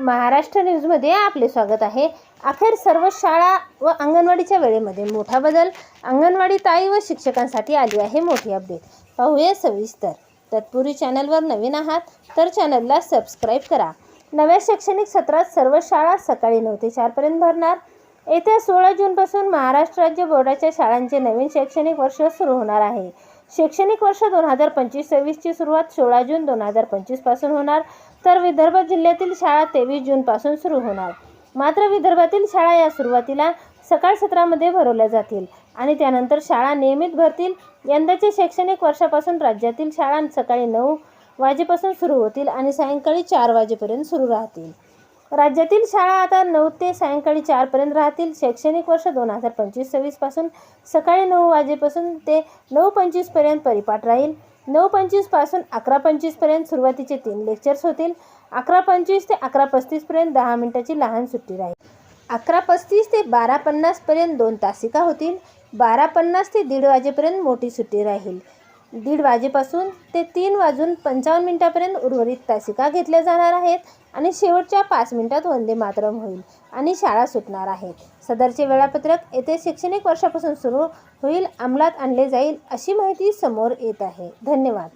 महाराष्ट्र न्यूजमध्ये आपले स्वागत आहे. अखेर सर्व शाळा व अंगणवाडीच्या वेळेमध्ये मोठा बदल अंगणवाडी ताई व शिक्षकांसाठी आली आहे मोठी अपडेट पाहूया सविस्तर. तत्पूर्वी चॅनलवर नवीन आहात तर चॅनलला सबस्क्राईब करा. नव्या शैक्षणिक सत्रात सर्व शाळा सकाळी नऊ ते चारपर्यंत भरणार. येत्या सोळा जूनपासून महाराष्ट्र राज्य बोर्डाच्या शाळांचे नवीन शैक्षणिक वर्ष सुरू होणार आहे. शैक्षणिक वर्ष दोन हजार पंचवीस सव्वीसची सुरुवात सोळा जून दोन हजार पंचवीसपासून होणार तर विदर्भ जिल्ह्यातील शाळा तेवीस जूनपासून सुरू होणार. मात्र विदर्भातील शाळा या सुरुवातीला सकाळ सत्रामध्ये भरवल्या जातील आणि त्यानंतर शाळा नियमित भरतील. यंदाच्या शैक्षणिक वर्षापासून राज्यातील शाळा सकाळी नऊ वाजेपासून सुरू होतील आणि सायंकाळी चार वाजेपर्यंत सुरू राहतील. राज्यातील शाळा आता नऊ ते सायंकाळी चारपर्यंत राहतील. शैक्षणिक वर्ष दोन हजार पंचवीस सव्वीसपासून सकाळी नऊ वाजेपासून ते नऊ पंचवीसपर्यंत परिपाठ राहील. नऊ पंचवीसपासून अकरा पंचवीसपर्यंत सुरुवातीचे तीन लेक्चर्स होतील. अकरा पंचवीस ते अकरा पस्तीसपर्यंत दहा मिनिटाची लहान सुट्टी राहील. अकरा पस्तीस ते बारा पन्नासपर्यंत दोन तासिका होतील. बारा पन्नास ते दीड वाजेपर्यंत मोठी सुट्टी राहील. दीड वाजेपासून ते तीन वाजून पंचावन्न मिनिटापर्यंत उर्वरित तासिका घेतल्या जाणार आहेत आणि शेवटच्या पाच मिनिटात वंदे मातरम होईल आणि शाळा सुटणार आहेत सदरचे वेळापत्रक येथे शैक्षणिक वर्षापासून सुरू होईल अंमलात आणले जाईल अशी माहिती समोर येत आहे. धन्यवाद.